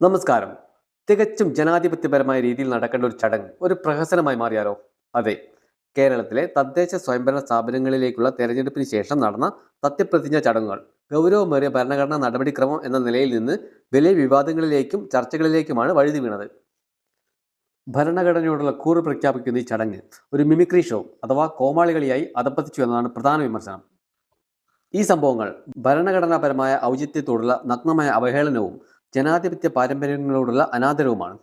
നമസ്കാരം. തികച്ചും ജനാധിപത്യപരമായ രീതിയിൽ നടക്കേണ്ട ഒരു ചടങ്ങ് ഒരു പ്രഹസനമായി മാറിയാലോ? അതെ. കേരളത്തിലെ തദ്ദേശ സ്വയംഭരണ സ്ഥാപനങ്ങളിലേക്കുള്ള തെരഞ്ഞെടുപ്പിന് ശേഷം നടന്ന സത്യപ്രതിജ്ഞ ചടങ്ങുകൾ ഗൗരവമേറിയ ഭരണഘടനാ നടപടിക്രമം എന്ന നിലയിൽ നിന്ന് വലിയ വിവാദങ്ങളിലേക്കും ചർച്ചകളിലേക്കുമാണ് വഴുതി വീണത് ഭരണഘടനയോടുള്ള കൂറ് പ്രഖ്യാപിക്കുന്ന ഈ ചടങ്ങ് ഒരു മിമിക്രി ഷോ അഥവാ കോമാളികളിയായി അതപ്പതിച്ചു എന്നതാണ് പ്രധാന വിമർശനം. ഈ സംഭവങ്ങൾ ഭരണഘടനാപരമായ ഔചിത്യത്തോടുള്ള നഗ്നമായ അവഹേളനവും ജനാധിപത്യ പാരമ്പര്യങ്ങളോടുള്ള അനാദരവുമാണ്.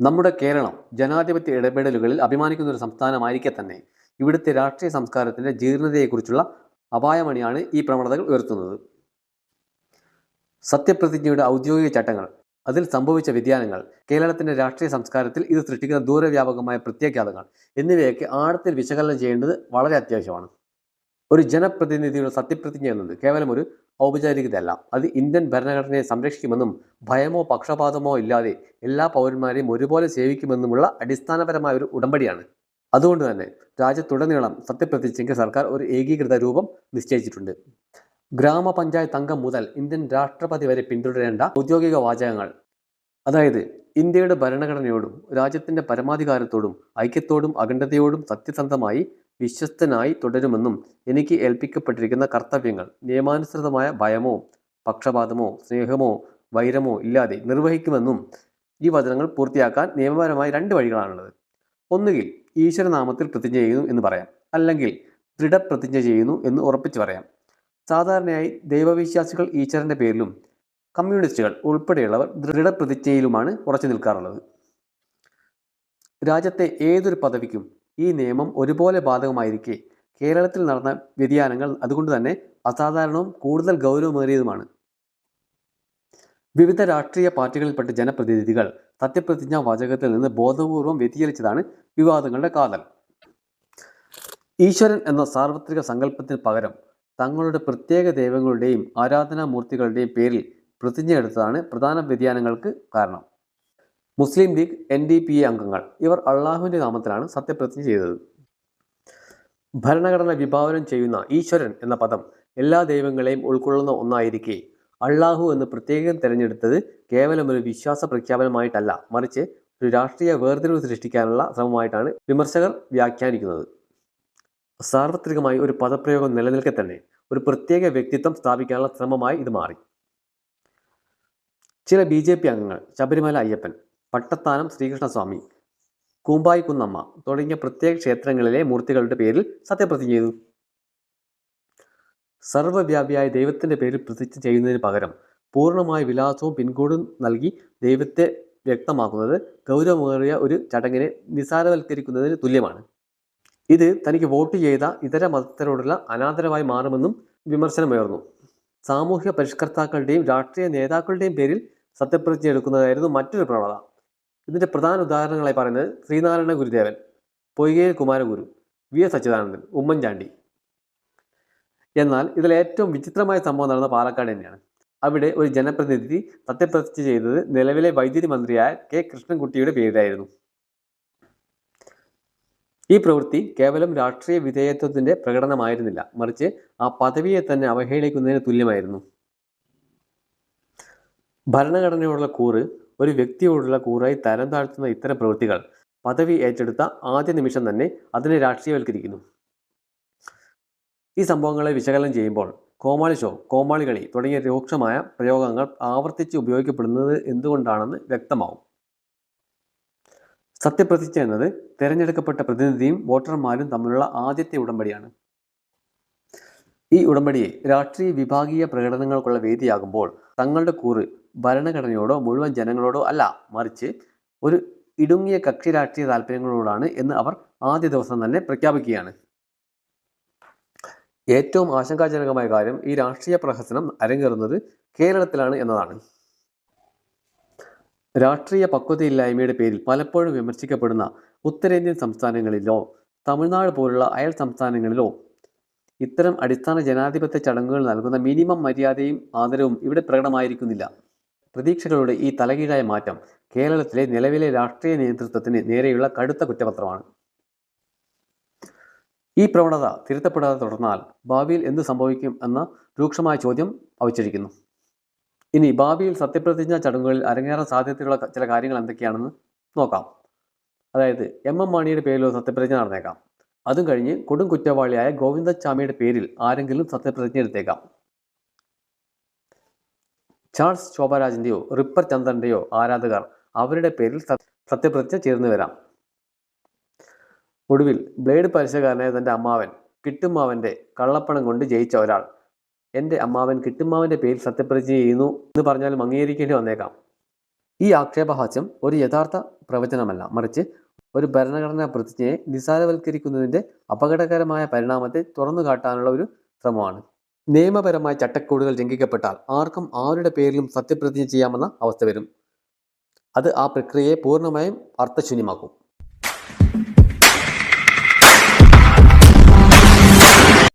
നമ്മുടെ കേരളം ജനാധിപത്യ ഇടപെടലുകളിൽ അഭിമാനിക്കുന്ന ഒരു സംസ്ഥാനമായിരിക്കെ തന്നെ ഇവിടുത്തെ രാഷ്ട്രീയ സംസ്കാരത്തിന്റെ ജീർണതയെക്കുറിച്ചുള്ള അപായമണിയാണ് ഈ പ്രവണതകൾ ഉയർത്തുന്നത്. സത്യപ്രതിജ്ഞയുടെ ഔദ്യോഗിക ചട്ടങ്ങൾ അതിൽ സംഭവിച്ച വ്യതിയാനങ്ങൾ കേരളത്തിന്റെ രാഷ്ട്രീയ സംസ്കാരത്തിൽ ഇത് സൃഷ്ടിക്കുന്ന ദൂരവ്യാപകമായ പ്രത്യാഘാതങ്ങൾ എന്നിവയൊക്കെ ആഴത്തിൽ വിശകലനം ചെയ്യേണ്ടത് വളരെ അത്യാവശ്യമാണ്. ഒരു ജനപ്രതിനിധിയുടെ സത്യപ്രതിജ്ഞ എന്നത് കേവലം ഒരു ഔപചാരികതയല്ല. അത് ഇന്ത്യൻ ഭരണഘടനയെ സംരക്ഷിക്കുമെന്നും ഭയമോ പക്ഷപാതമോ ഇല്ലാതെ എല്ലാ പൗരന്മാരെയും ഒരുപോലെ സേവിക്കുമെന്നുമുള്ള അടിസ്ഥാനപരമായ ഒരു ഉടമ്പടിയാണ്. അതുകൊണ്ട് തന്നെ രാജ്യത്തുടനീളം സത്യപ്രതിജ്ഞയ്ക്ക് സർക്കാർ ഒരു ഏകീകൃത രൂപം നിശ്ചയിച്ചിട്ടുണ്ട്. ഗ്രാമപഞ്ചായത്ത് അംഗം മുതൽ ഇന്ത്യൻ രാഷ്ട്രപതി വരെ പിന്തുടരേണ്ട ഔദ്യോഗിക വാചകങ്ങൾ. അതായത് ഇന്ത്യയുടെ ഭരണഘടനയോടും രാജ്യത്തിന്റെ പരമാധികാരത്തോടും ഐക്യത്തോടും അഖണ്ഡതയോടും സത്യസന്ധമായി വിശ്വസ്തനായി തുടരുമെന്നും എനിക്ക് ഏൽപ്പിക്കപ്പെട്ടിരിക്കുന്ന കർത്തവ്യങ്ങൾ നിയമാനുസൃതമായ ഭയമോ പക്ഷപാതമോ സ്നേഹമോ വൈരമോ ഇല്ലാതെ നിർവഹിക്കുമെന്നും ഈ വചനങ്ങൾ പൂർത്തിയാക്കാൻ നിയമപരമായി രണ്ട് വഴികളാണുള്ളത്. ഒന്നുകിൽ ഈശ്വരനാമത്തിൽ പ്രതിജ്ഞ ചെയ്യുന്നു എന്ന് പറയാം. അല്ലെങ്കിൽ ദൃഢപ്രതിജ്ഞ ചെയ്യുന്നു എന്ന് ഉറപ്പിച്ചു പറയാം. സാധാരണയായി ദൈവവിശ്വാസികൾ ഈശ്വരന്റെ പേരിലും കമ്മ്യൂണിസ്റ്റുകൾ ഉൾപ്പെടെയുള്ളവർ ദൃഢപ്രതിജ്ഞയിലുമാണ് ഉറച്ചു നിൽക്കാറുള്ളത്. രാജ്യത്തെ ഏതൊരു പദവിക്കും ഈ നിയമം ഒരുപോലെ ബാധകമായിരിക്കെ. കേരളത്തിൽ നടന്ന വ്യതിയാനങ്ങൾ അതുകൊണ്ട് തന്നെ അസാധാരണവും കൂടുതൽ ഗൗരവമേറിയതുമാണ്. വിവിധ രാഷ്ട്രീയ പാർട്ടികളിൽപ്പെട്ട ജനപ്രതിനിധികൾ സത്യപ്രതിജ്ഞാ വാചകത്തിൽ നിന്ന് ബോധപൂർവം വ്യതിചലിച്ചതാണ് വിവാദങ്ങളുടെ കാതൽ. ഈശ്വരൻ എന്ന സാർവത്രിക സങ്കല്പത്തിന് പകരം തങ്ങളുടെ പ്രത്യേക ദൈവങ്ങളുടെയും ആരാധനാമൂർത്തികളുടെയും പേരിൽ പ്രതിജ്ഞ എടുത്തതാണ് പ്രധാന വ്യതിയാനങ്ങൾക്ക് കാരണം. Muslim League N D P A അംഗങ്ങൾ. ഇവർ അള്ളാഹുവിന്റെ നാമത്തിലാണ് സത്യപ്രതിജ്ഞ ചെയ്തത്. ഭരണഘടന വിഭാവനം ചെയ്യുന്ന ഈശ്വരൻ എന്ന പദം എല്ലാ ദൈവങ്ങളെയും ഉൾക്കൊള്ളുന്ന ഒന്നായിരിക്കെ അള്ളാഹു എന്ന് പ്രത്യേകം തിരഞ്ഞെടുത്തത് കേവലം ഒരു വിശ്വാസ പ്രഖ്യാപനമായിട്ടല്ല മറിച്ച് ഒരു രാഷ്ട്രീയ വേർതിരിവ് സൃഷ്ടിക്കാനുള്ള ശ്രമമായിട്ടാണ് വിമർശകർ വ്യാഖ്യാനിക്കുന്നത്. സാർവത്രികമായി ഒരു പദപ്രയോഗം നിലനിൽക്കെ തന്നെ ഒരു പ്രത്യേക വ്യക്തിത്വം സ്ഥാപിക്കാനുള്ള ശ്രമമായി ഇത് മാറി. ചില ബി അംഗങ്ങൾ ശബരിമല അയ്യപ്പൻ പട്ടത്താനം ശ്രീകൃഷ്ണസ്വാമി കൂമ്പായി കുന്നമ്മ തുടങ്ങിയ പ്രത്യേക ക്ഷേത്രങ്ങളിലെ മൂർത്തികളുടെ പേരിൽ സത്യപ്രതിജ്ഞ ചെയ്തു. സർവവ്യാപിയായ ദൈവത്തിന്റെ പേരിൽ പ്രതിജ്ഞ ചെയ്യുന്നതിന് പകരം പൂർണമായ വിലാസവും പിൻകോഡും നൽകി ദൈവത്തെ വ്യക്തമാക്കുന്നത് ഗൗരവമേറിയ ഒരു ചടങ്ങിനെ നിസാരവൽക്കരിക്കുന്നതിന് തുല്യമാണ്. ഇത് തനിക്ക് വോട്ട് ചെയ്ത ഇതര മതസ്ഥരോടുള്ള അനാദരമായി മാറുമെന്നും വിമർശനമുയർന്നു. സാമൂഹ്യ പരിഷ്കർത്താക്കളുടെയും രാഷ്ട്രീയ നേതാക്കളുടെയും പേരിൽ സത്യപ്രതിജ്ഞ എടുക്കുന്നതായിരുന്നു മറ്റൊരു പ്രവണത. ഇതിന്റെ പ്രധാന ഉദാഹരണങ്ങളായി പറയുന്നത് ശ്രീനാരായണ ഗുരുദേവൻ പൊയ്കയിൽ കുമാരഗുരു വി എസ് അച്യുതാനന്ദൻ ഉമ്മൻചാണ്ടി. എന്നാൽ ഇതിൽ ഏറ്റവും വിചിത്രമായ സംഭവം നടന്ന പാലക്കാട് തന്നെയാണ്. അവിടെ ഒരു ജനപ്രതിനിധി സത്യപ്രതിജ്ഞ ചെയ്തത് നിലവിലെ വൈദ്യുതി മന്ത്രിയായ കെ കൃഷ്ണൻകുട്ടിയുടെ പേരിലായിരുന്നു. ഈ പ്രവൃത്തി കേവലം രാഷ്ട്രീയ വിധേയത്വത്തിന്റെ പ്രകടനമായിരുന്നില്ല. മറിച്ച് ആ പദവിയെ തന്നെ അവഹേളിക്കുന്നതിന് തുല്യമായിരുന്നു. ഭരണഘടനയോടുള്ള കൂറ് ഒരു വ്യക്തിയോടുള്ള കൂറായി തരം താഴ്ത്തുന്ന ഇത്തരം പ്രവൃത്തികൾ പദവി ഏറ്റെടുത്ത ആദ്യ നിമിഷം തന്നെ അതിനെ രാഷ്ട്രീയവൽക്കരിക്കുന്നു. ഈ സംഭവങ്ങളെ വിശകലനം ചെയ്യുമ്പോൾ കോമാളി ഷോ കോമാളി കളി തുടങ്ങിയ രൂക്ഷമായ പ്രയോഗങ്ങൾ ആവർത്തിച്ച് ഉപയോഗിക്കപ്പെടുന്നത് എന്തുകൊണ്ടാണെന്ന് വ്യക്തമാവും. സത്യപ്രതിജ്ഞ എന്നത് തിരഞ്ഞെടുക്കപ്പെട്ട പ്രതിനിധിയും വോട്ടർമാരും തമ്മിലുള്ള ആദ്യത്തെ ഉടമ്പടിയാണ്. ഈ ഉടമ്പടിയെ രാഷ്ട്രീയ വിഭാഗീയ പ്രകടനങ്ങൾക്കുള്ള വേദിയാകുമ്പോൾ തങ്ങളുടെ കൂറ് ഭരണഘടനയോടോ മുഴുവൻ ജനങ്ങളോടോ അല്ല മറിച്ച് ഒരു ഇടുങ്ങിയ കക്ഷി രാഷ്ട്രീയ താല്പര്യങ്ങളോടാണ് എന്ന് അവർ ആദ്യ ദിവസം തന്നെ പ്രഖ്യാപിക്കുകയാണ്. ഏറ്റവും ആശങ്കാജനകമായ കാര്യം ഈ രാഷ്ട്രീയ പ്രഹസനം അരങ്ങേറുന്നത് കേരളത്തിലാണ് എന്നതാണ്. രാഷ്ട്രീയ പക്വതയില്ലായ്മയുടെ പേരിൽ പലപ്പോഴും വിമർശിക്കപ്പെടുന്ന ഉത്തരേന്ത്യൻ സംസ്ഥാനങ്ങളിലോ തമിഴ്നാട് പോലുള്ള അയൽ സംസ്ഥാനങ്ങളിലോ ഇത്തരം അടിസ്ഥാന ജനാധിപത്യ ചടങ്ങുകൾ നൽകുന്ന മിനിമം മര്യാദയും ആദരവും ഇവിടെ പ്രകടമായിരിക്കുന്നില്ല. പ്രതീക്ഷകളുടെ ഈ തലകീഴായ മാറ്റം കേരളത്തിലെ നിലവിലെ രാഷ്ട്രീയ നേതൃത്വത്തിന് നേരെയുള്ള കടുത്ത കുറ്റപത്രമാണ്. ഈ പ്രവണത തിരുത്തപ്പെടാതെ തുടർന്നാൽ ഭാവിയിൽ എന്ത് സംഭവിക്കും എന്ന രൂക്ഷമായ ചോദ്യം അവച്ചിരിക്കുന്നു ഇനി ഭാവിയിൽ സത്യപ്രതിജ്ഞാ ചടങ്ങുകളിൽ അരങ്ങേറാൻ സാധ്യതയുള്ള ചില കാര്യങ്ങൾ എന്തൊക്കെയാണെന്ന് നോക്കാം. അതായത് എം എം മാണിയുടെ പേരിൽ സത്യപ്രതിജ്ഞ നടന്നേക്കാം. അതും കഴിഞ്ഞ് കൊടും കുറ്റവാളിയായ ഗോവിന്ദച്ചാമിയുടെ പേരിൽ ആരെങ്കിലും സത്യപ്രതിജ്ഞ എടുത്തേക്കാം. ചാൾസ് ശോഭരാജിന്റെയോ റിപ്പർ ചന്ദ്രന്റെയോ ആരാധകർ അവരുടെ പേരിൽ സത്യപ്രതിജ്ഞ ചേർന്ന് വരാം. ഒടുവിൽ ബ്ലേഡ് പലിശക്കാരനായ തന്റെ അമ്മാവൻ കിട്ടുമാവന്റെ കള്ളപ്പണം കൊണ്ട് ജയിച്ച ഒരാൾ. എന്റെ അമ്മാവൻ കിട്ടുമാവന്റെ പേരിൽ സത്യപ്രതിജ്ഞ ചെയ്യുന്നു എന്ന് പറഞ്ഞാലും അംഗീകരിക്കേണ്ടി വന്നേക്കാം. ഈ ആക്ഷേപഹാസ്യം ഒരു യഥാർത്ഥ പ്രവചനമല്ല. മറിച്ച് ഒരു ഭരണഘടനാ പ്രതിജ്ഞയെ നിസ്സാരവൽക്കരിക്കുന്നതിന്റെ അപകടകരമായ പരിണാമത്തെ തുറന്നു കാട്ടാനുള്ള ഒരു ശ്രമമാണ്. നിയമപരമായ ചട്ടക്കൂടുകൾ ലംഘിക്കപ്പെട്ടാൽ ആർക്കും ആരുടെ പേരിലും സത്യപ്രതിജ്ഞ ചെയ്യാമെന്ന അവസ്ഥ വരും. അത് ആ പ്രക്രിയയെ പൂർണമായും അർത്ഥശൂന്യമാക്കും.